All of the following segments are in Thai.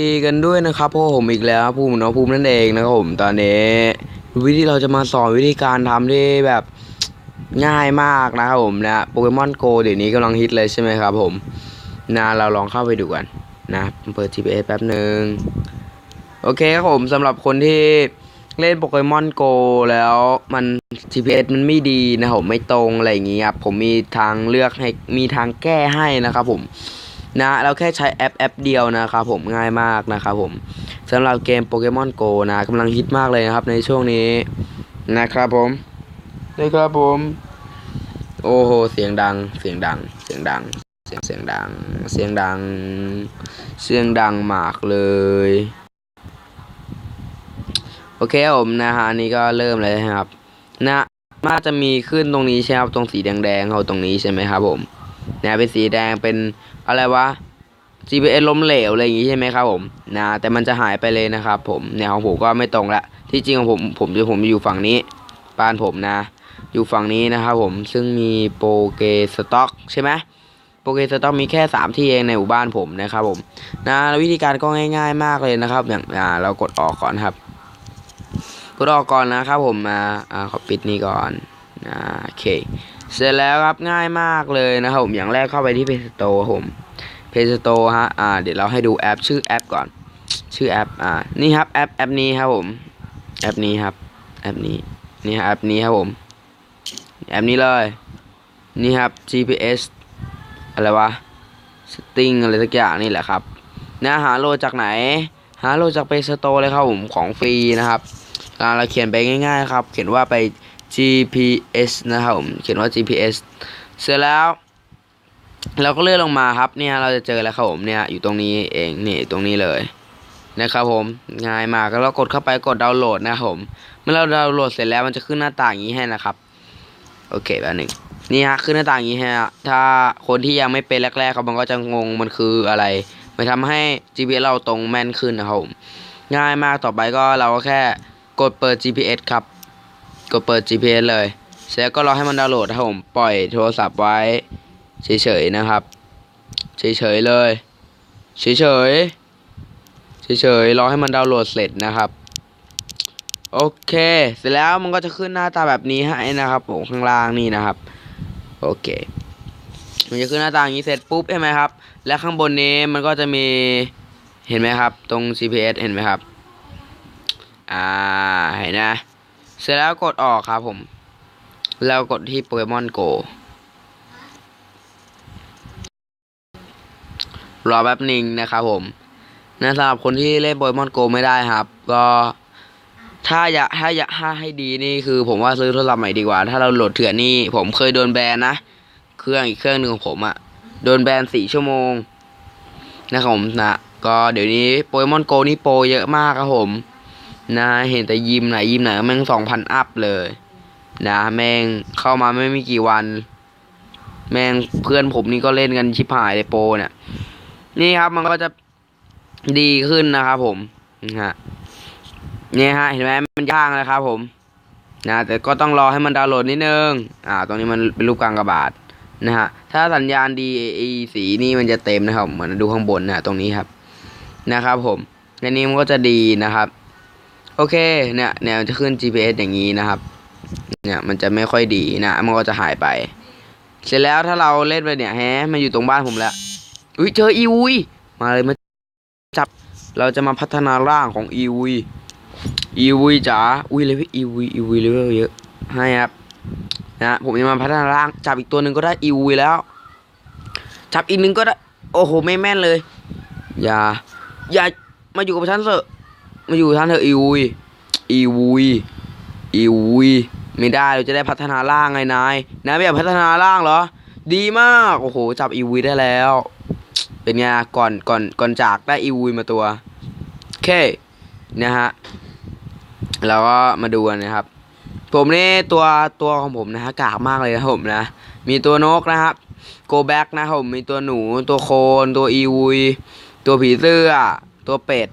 ดีกันด้วยนะครับพวกผมอีกแล้วภูมิน้องภูมินั่นเองนะครับผมตอนนี้วิธีเราจะมาสอนวิธีการทำที่แบบง่ายมากนะครับผมนะโปเกมอนโกเดี๋ยวนี้กำลังฮิตเลยใช่ไหมครับผมนะเราลองเข้าไปดูกันนะเปิด GPS แป๊บหนึ่งโอเคครับผมสำหรับคนที่เล่นโปเกมอนโกแล้วมัน GPS มันไม่ดีนะครับผมไม่ตรงอะไรอย่างงี้ครับผมมีทางเลือกให้มีทางแก้ให้นะครับผม นะเราแค่ใช้แอปแอปเดียวนะครับผมง่ายมากนะครับผมสำหรับเกมโปเกมอนโกนะกำลังฮิตมากเลยนะครับในช่วงนี้นะครับผมนะครับผม โอ้โหเสียงดังเสียงดังเสียงดัง เสียงเสียงดัง เสียงดัง เสียงดังมากเลยโอเคครับผมนะฮะอันนี้ก็เริ่มเลยนะครับ นะน่าจะมีขึ้นตรงนี้ใช่ไหมครับตรงสีแดงๆเขาตรงนี้ใช่ไหมครับผมนะเป็นสีแดงเป็น อะไรวะ GPS ล้มเหลวอะไรอย่างงี้ใช่ไหมครับผมนะแต่มันจะหายไปเลยนะครับ ผมเนี่ยของผมก็ไม่ตรงละที่จริงของผมผมจะผมอยู่ฝั่งนี้บ้านผมนะ อยู่ฝั่งนี้นะครับผมซึ่งมีโปเกสต็อกใช่ไหมโปเกสต็อกมีแค่ 3 ที่เองในหมู่บ้านผมนะครับผมนะววิธีการก็ง่าย ๆ มากเลยนะครับ อย่างอ่าเรากดออกก่อนครับ กดออกก่อนนะครับผมมาอ่าขอปิดนี่ก่อนอ่าโอเค เสร็จแล้วครับง่ายมากเลยนะครับผมอย่างแรกเข้าไปที่ Play Store ครับผม Play Store ฮะอ่าเดี๋ยวเราให้ดูแอปชื่อแอปก่อน ชื่อแอปอ่านี่ครับแอปแอปนี้ครับผมแอปนี้ครับแอปนี้นี่ครับแอปนี้ครับผมแอปนี้เลยนี่ครับ GPS อะไรวะสติงอะไรสักอย่างนี่แหละครับนะหาโหลดจากไหน หาโหลดจาก Play Store เลยครับผมของฟรีนะครับเราเขียนไปง่าย ๆ ครับ เขียนว่าไป GPS นะครับผมเขียนว่า GPS เสร็จแล้ว เราก็เลื่อนลงมาครับเนี่ยเราจะเจอแล้วครับผมเนี่ยอยู่ตรงนี้เองนี่ตรงนี้เลยนะครับผมง่ายมากแล้วกดเข้าไปกดดาวน์โหลดนะครับผมเมื่อเราดาวน์โหลดเสร็จแล้วมันจะขึ้นหน้าต่างอย่างนี้ให้นะครับ โอเคแบบหนึ่งนี่ฮะขึ้นหน้าต่างอย่างนี้ฮะถ้าคนที่ยังไม่เป็นแรกๆครับมันก็จะงงมันคืออะไรมันทำให้ GPS เราตรงแม่นขึ้นนะครับผมง่ายมากต่อไปก็เราก็แค่กดเปิด GPS ครับ กดเปิด GPS เลย เสร็จแล้วก็รอให้มันดาวน์โหลดนะครับผม ปล่อยโทรศัพท์ไว้ เฉยๆนะครับ เฉยๆเลย เฉยๆ เฉยๆ รอให้มันดาวน์โหลดเสร็จนะครับ โอเค เสร็จแล้วมันก็จะขึ้นหน้าตาแบบนี้ให้นะครับผมข้างล่างนี่นะครับ โอเค มันจะขึ้นหน้าตาอย่างนี้เสร็จปุ๊บใช่ไหมครับ และข้างบนนี้มันก็จะมีเห็นไหมครับ ตรง GPS เห็นไหมครับ อ่า เห็นนะ เสร็จแล้วกดออกครับผม แล้วกดที่โปเกมอนโกรอแป๊บหนึ่งนะครับผมนะสำหรับคนที่เล่นโปเกมอนโกไม่ได้ครับ ก็ถ้าอยากถ้าอยากถ้าให้ดีนี่คือ ผมว่าซื้อโทรศัพท์ใหม่ดีกว่า ถ้าเราโหลดเถื่อนนี่ผมเคยโดนแบนนะ เครื่องอีกเครื่องหนึ่งของผมอะโดนแบนสี่ชั่วโมงนะครับผมนะ ก็เดี๋ยวนี้โปเกมอนโกนี่โปรเยอะมากครับผม นะเห็นแต่ยิมไหนยิมไหนแม่งสองพันอัพเลย นะแม่งเข้ามาไม่มีกี่วัน แม่งเพื่อนผมนี่ก็เล่นกันชิบหายเลยโปเนี่ย นี่ครับมันก็จะดีขึ้นนะครับผมนะฮะเนี่ยฮะเห็นไหมมันย่างแล้วครับ ผมนะแต่ก็ต้องรอให้มันดาวน์โหลดนิดนึง อ่า ตรงนี้มันเป็นรูปกลางกระบาทนะฮะ ถ้าสัญญาณดีไอสีนี่มันจะเต็มนะครับ เหมือนดูข้างบนนะตรงนี้ครับ นะครับ ผมในนี้มันก็จะดีนะครับ โอเคเนี่ยเนี่ยจะขึ้น GPS อย่างนี้นะครับ เนี่ยมันจะไม่ค่อยดีนะมันก็จะหายไป เสร็จแล้วถ้าเราเล่นไปเนี่ยแฮมันอยู่ตรงบ้านผมแล้วอุ้ยเจออีวุยมาเลยมาจับเราจะมาพัฒนาร่างของอีวุยอีวุยจ๋าอุ้ยเลยพี่อีวุยอีวุยเลเวลเยอะให้ครับนะผมจะมาพัฒนาร่างจับอีกตัวหนึ่งก็ได้อีวุยแล้ว จับอีกหนึ่งก็ได้ โอ้โหไม่แม่นเลย อย่า อย่ามาอยู่กับฉันเถอะ มาอยู่กับฉันเถอะอีวุยอีวุยอีวุยไม่ได้เราจะได้พัฒนาร่างไงนายนายไม่อยากพัฒนาร่างเหรอ ดีมากโอ้โหจับอีวุยได้แล้ว เป็นไงก่อนก่อนก่อนจากได้อีวุยมาตัวโอเคนะฮะเราก็มาดูกันนะครับ ผมนี่ตัวตัวของผมนะฮะกากมากเลยนะผมนะ มีตัวนกนะครับโกแบ็กนะผมมีตัวหนูตัวโคน ตัวอีวุยตัวผีเสื้อ ตัวเป็ด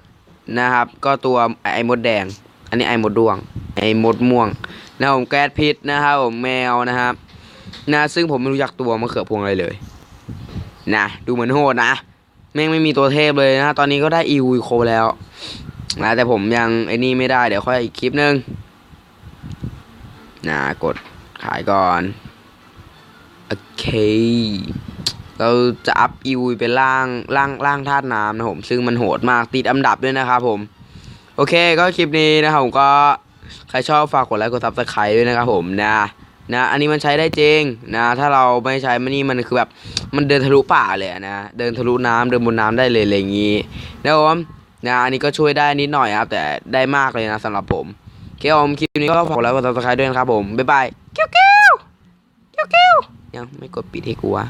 นะครับ ก็ตัวไอมดแดง อันนี้ไอมดดวง ไอมดม่วงนะผมแก๊สพิษนะครับผมแมวนะครับนะซึ่งผมไม่รู้จักตัวมะเขือพวงอะไรเลยนะดูเหมือนโหดนะแม่งไม่มีตัวเทพเลยนะ ตอนนี้ก็ได้อีวีโคแล้วนะแต่ผมยังไอ้นี่ไม่ได้เดี๋ยวค่อยอีกคลิปนึงนะกดขายก่อน โอเค เราจะอัพอีวีเป็นล่างล่างล่างธาตุน้ำนะผม ซึ่งมันโหดมากติดอันดับด้วยนะครับผม โอเคก็คลิปนี้นะครับผมก็ใครชอบฝากกดไลค์กดซับสไครต์ด้วยนะครับผมนะนะอันนี้มันใช้ได้จริงนะถ้าเราไม่ใช้มันนี่มันคือแบบมันเดินทะลุป่าเลยนะเดินทะลุน้ำเดินบนน้ำได้เลยอะไรอย่างงี้นะครับผมนะอันนี้ก็ช่วยได้นิดหน่อยครับ แต่ได้มากเลยนะสำหรับผมโอเคผมคลิปนี้ก็ฝากกดไลค์กดซับสไครต์ด้วยนะครับผมบ๊ายบายเกี้ยวเกี้ยวเกี้ยวเกี้ยวยังไม่กดปิดให้กูวะ